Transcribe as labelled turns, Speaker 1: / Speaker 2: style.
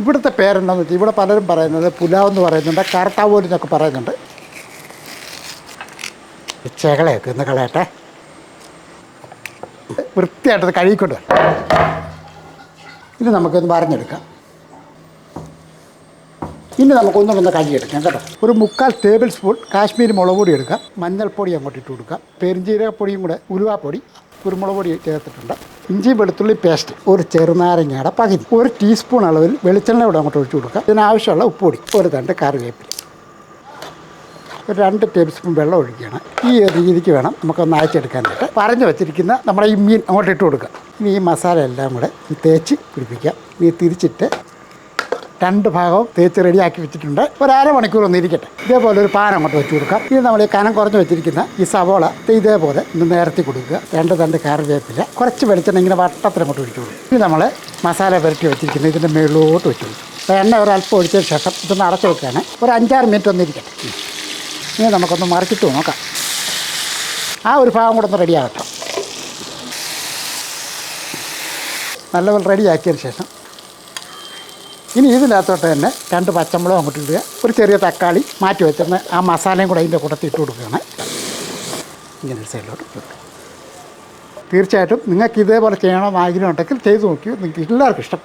Speaker 1: ഇവിടുത്തെ പേരെന്താണെന്ന് വെച്ചാൽ ഇവിടെ പലരും പറയുന്നത് പുലാവ് എന്ന് പറയുന്നുണ്ട് കറുത്താവൂര് എന്നൊക്കെ പറയുന്നുണ്ട്. ഈ ഇന്ന് കളയട്ടെ. വൃത്തിയായിട്ടത് കഴുകിക്കൊണ്ട് ഇത് നമുക്കൊന്ന് പറഞ്ഞെടുക്കാം ഇനി നമുക്കൊന്നുകൂടെ കഴുകിയെടുക്കാം കേട്ടോ. ഒരു മുക്കാൽ ടേബിൾ സ്പൂൺ കാശ്മീരി മുളക് പൊടി എടുക്കാം. മഞ്ഞൾപ്പൊടി അങ്ങോട്ട് ഇട്ട് കൊടുക്കാം. പെരിഞ്ജീരകപ്പൊടിയും കൂടെ ഉലുവാപ്പൊടി കുരുമുളക് പൊടി ചേർത്തിട്ടുണ്ട്. ഇഞ്ചി വെളുത്തുള്ളി പേസ്റ്റ് ഒരു ചെറുനാരങ്ങയുടെ പകുതി ഒരു ടീസ്പൂൺ അളവിൽ വെളിച്ചെണ്ണ ഇവിടെ അങ്ങോട്ട് ഒഴിച്ചു കൊടുക്കുക. ഇതിനാവശ്യമുള്ള ഉപ്പുപൊടി ഒരു തണ്ട് കറിവേപ്പില ഒരു രണ്ട് ടേബിൾ സ്പൂൺ വെള്ളം ഒഴിക്കുകയാണ്. ഈ രീതിക്ക് വേണം നമുക്കൊന്ന് അയച്ചെടുക്കാനായിട്ട് പറഞ്ഞു വെച്ചിരിക്കുന്ന നമ്മുടെ ഈ മീൻ അങ്ങോട്ട് ഇട്ട് കൊടുക്കുക. ഇനി ഈ മസാല എല്ലാം കൂടെ തേച്ച് പിടിപ്പിക്കാം ഇനി തിരിച്ചിട്ട് രണ്ട് ഭാഗവും തേച്ച് റെഡിയാക്കി വെച്ചിട്ടുണ്ട്. ഒരു അരമണിക്കൂർ ഒന്ന് ഇരിക്കട്ടെ. ഇതേപോലെ ഒരു പാൻ അങ്ങോട്ട് വെച്ച് കൊടുക്കാം. ഇത് നമ്മൾ ഈ കനം കുറഞ്ഞ് വെച്ചിരിക്കുന്ന ഈ സവോള ഇതേപോലെ ഒന്ന് നേരത്തി കൊടുക്കുക. രണ്ട് തണ്ട് കറിവേപ്പില കുറച്ച് വെളിച്ചെണ്ണ ഇങ്ങനെ വട്ടത്തിൽ അങ്ങോട്ട് ഒഴിച്ചു കൊടുക്കും ഇനി നമ്മൾ മസാല പുരട്ടി വെച്ചിരിക്കുന്നത് ഇതിന്റെ മേളിലോട്ട് വെച്ച് കൊടുക്കും എണ്ണ ഒരു അല്പം ഒഴിച്ചതിന് ശേഷം ഇതൊന്ന് അടച്ചു വെക്കുകയാണ്. ഒരു അഞ്ചാറ് മിനിറ്റ് ഒന്ന് ഇരിക്കട്ടെ. ഇനി നമുക്കൊന്ന് മറിച്ചിട്ട് നോക്കാം. ആ ഒരു ഭാഗം കൂടെ ഒന്ന് റെഡിയാകട്ടെ. നല്ലപോലെ റെഡിയാക്കിയതിന് ശേഷം ഇനി ഇതിനകത്തോട്ട് തന്നെ രണ്ട് പച്ചമുളകും അങ്ങോട്ട് ഇടുക. ഒരു ചെറിയ തക്കാളി മാറ്റി വെച്ചിരുന്ന ആ മസാലയും കൂടെ അതിന്റെ കൂട്ടത്തിൽ ഇട്ട് കൊടുക്കുകയാണ്. ഇങ്ങനെ ഒരു സൈഡിലോട്ട് തീർച്ചയായിട്ടും നിങ്ങൾക്ക് ഇതേപോലെ ചെയ്യണമെന്ന് ആഗ്രഹം ഉണ്ടെങ്കിൽ ചെയ്ത് നോക്കിയോ? നിങ്ങൾക്ക് എല്ലാവർക്കും ഇഷ്ടപ്പെടും.